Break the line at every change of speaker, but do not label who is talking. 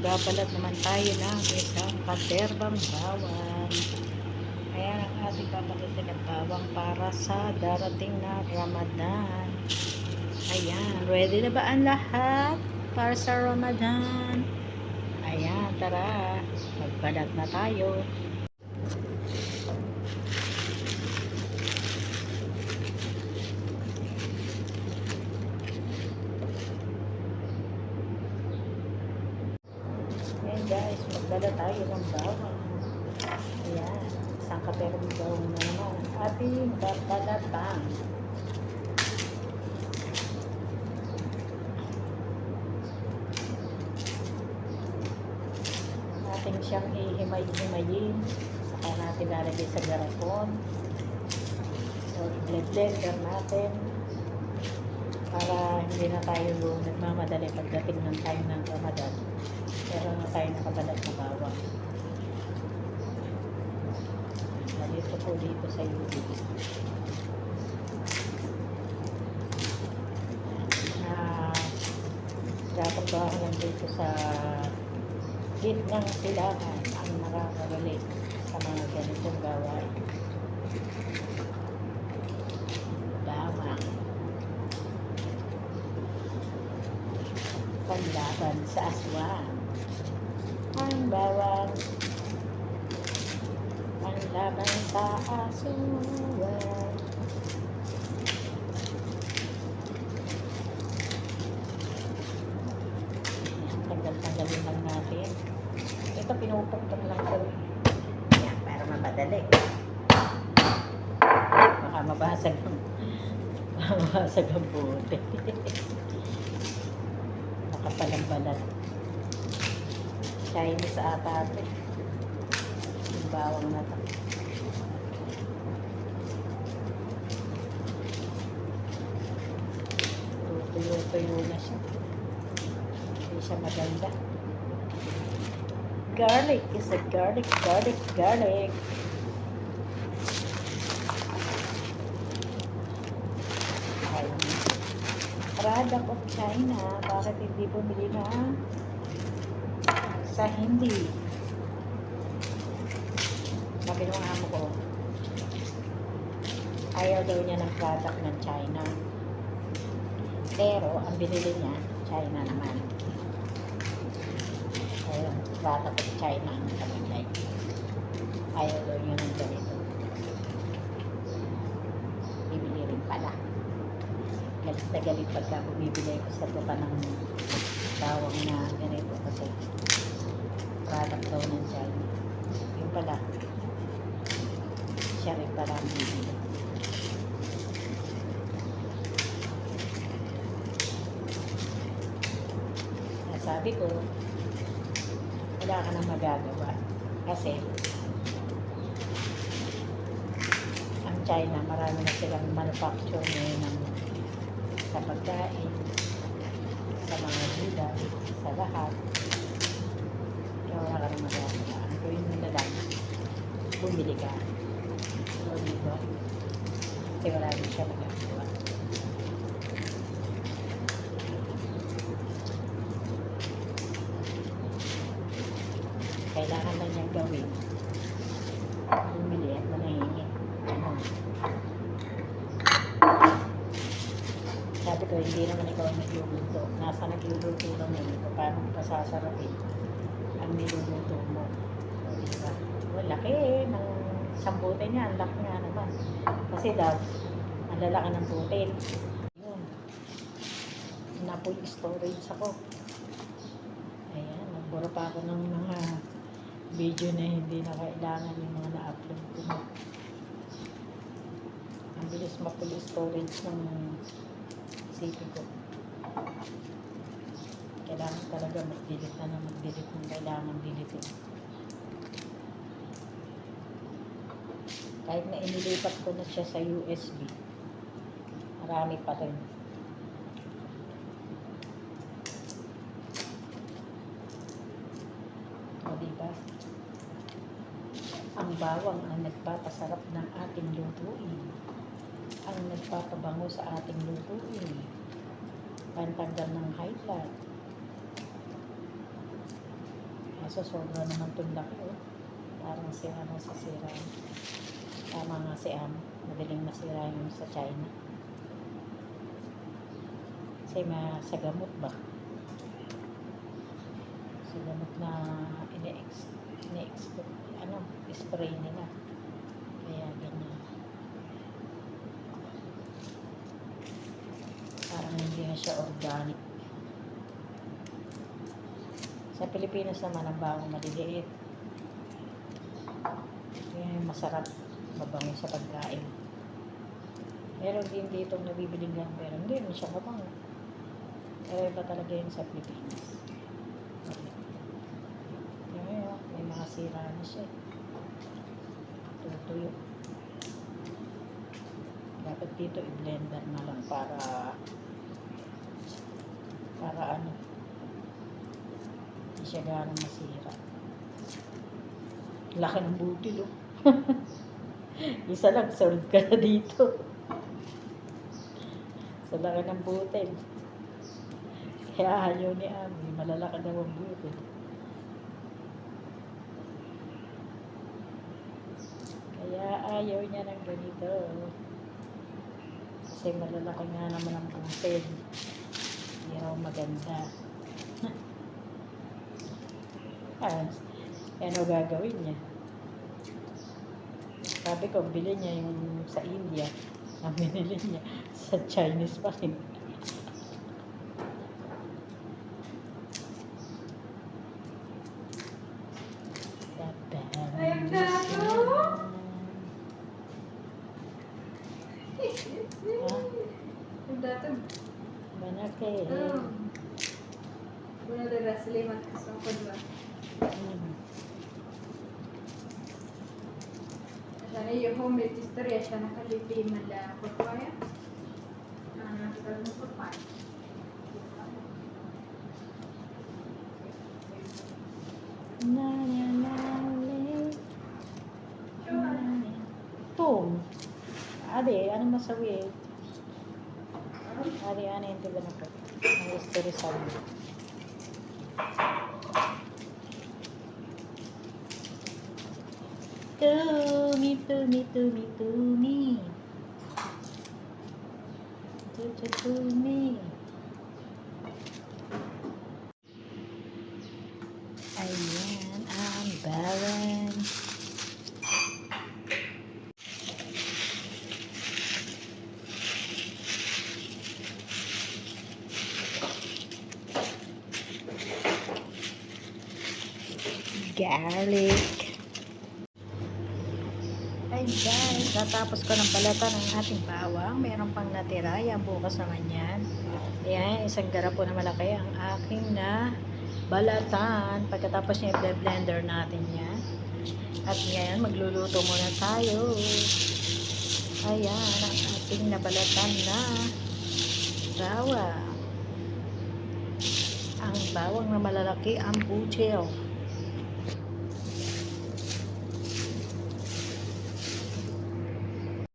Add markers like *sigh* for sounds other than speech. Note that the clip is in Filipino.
magbabalat naman tayo ng isang kaserbang bawang. Ayan ang ating babalitin ng bawang para sa darating na Ramadan. Ayan, ready na ba ang lahat para sa Ramadan? Ayan, tara, magbalat na tayo. Guys, magdala tayo ng bawang. Ayan, isang kaperong bawang na naman. Ating babalatan. Ating siyang ihimay-himayin. Saka natin lalagay sa garapon. So, i-blender natin para hindi na tayo nagmamadali pagdating ng time ng Ramadan. Meron na tayo nakabalat na bawang. Nalito po dito sa YouTube. Dapat ba lang dito sa gitnang silangan ang nakakabalik sa mga ganitong gawain. Panlaban sa aswang. Ang bawang panlaban sa aswang. Ayan, Tanggal-tanggalin lang natin. Ito pinupuktok lang ko. Yan, para mapadali. Baka mabasag ang *laughs* mabasag ang bote. *laughs* Nakapalang balat. Chinese ata ito. Yung bawang na to. Tutuyo-tuyo na siya. Hindi siya maganda. Garlic is a garlic, garlic, garlic. Ayun. Product of China. Bakit hindi bumili na sa hindi? Sabi ng amo ko, ayaw daw niya ng product ng China. Pero, ang binili niya, China naman. Ayun, product of China ang nakalagay. Ayaw daw niya ng ganito. Bibili rin pala. Galit na galit pagka bumibili ko sa tuka ng bawang na ganito kasi product daw ng China. Yung pala, siya rin pala sabi ko, wala ka nang magagawa. Kasi, ang China, marami na silang manufacture ngayon ng sa pagkain, sa mga gulay, sa lahat. Wala ka nang magagawa. Mo na lang, bumili ka. So, dito, kasi wala rin siya magagawa. kailangan na niyang gawin. Bumili at manahingi. Ano? Sabi ko, hindi naman ikaw nagluluto. Nasa nagluluto lang yun. Paano pasasarapin ang niluluto mo. O, diba? O, laki eh. Ng sambutin niya. Ang laki nga naman. Kasi daw, ang lalaki ng butil. Yun. Napoy storage ako. Ayan, nagbura pa ako ng mga video na hindi na kailangan yung mga na-upload ko. Ang bilis mapull storage ng CP ko. Kailangan talaga mag-delete na na mag-delete kung kailangan delete. Kahit na inilipat ko na siya sa USB, marami pa rin. O, diba? Ang bawang ang nagpapasarap ng ating lutuin. Ang nagpapabango sa ating lutuin. Pantanggal ng high. Kaso sobra naman itong laki oh. Parang si ano sa sira. Tama nga si Am. Madaling masira yung sa China. Kasi ma sa gamot ba? Sa gamot na ine-ex ine-export ano, spray nila. Kaya ganyan. Parang hindi na siya organic. Sa Pilipinas naman ang bawang maliliit. Kaya masarap, mabango sa pagkain. Meron din dito nabibiling lang pero hindi rin siya mabango. Pero iba talaga yun sa Pilipinas. Yung yun, may mga sira na siya. Tutuyo. Dapat dito i-blender na lang para para ano hindi siya ganong masira. Laki ng butil, *laughs* oh. Isa lang, solve ka na dito. Sa laki ng butil. Kaya ayaw ni Ami, malalaki daw ang butil. Kaya ayaw niya ng ganito. Kasi malalaki nga naman ang butil. Hindi raw maganda. *laughs* ah, ano gagawin niya? Sabi ko, bili niya yung sa India. Ang binili niya *laughs* sa Chinese pa rin.
Ayun na ako. Yung dati,
Manake.
um, Wesley magkasangkod ba? Siya
na
yung home with history, siya nakalipi mala kurpaya. Ano, sabi mo kurpaya.
Na, na, na, le. Tom. Ade, ano masawi eh? Ade, ano yung tila na ko? Ang history sa mga. Mo. Tumi, tumi, tumi, tumi. Tutu, tumi. Ayan ang balance. Garlic. Ay guys, natapos ko ng balatan ng ating bawang. Meron pang natira. Yan, bukas naman yan. Ayan, isang garapo na malaki ang aking na balatan. Pagkatapos niya, i-blender natin yan. At ngayon, magluluto muna tayo. Ayan, ang ating nabalatan na bawang. Ang bawang na malalaki, ang buchel.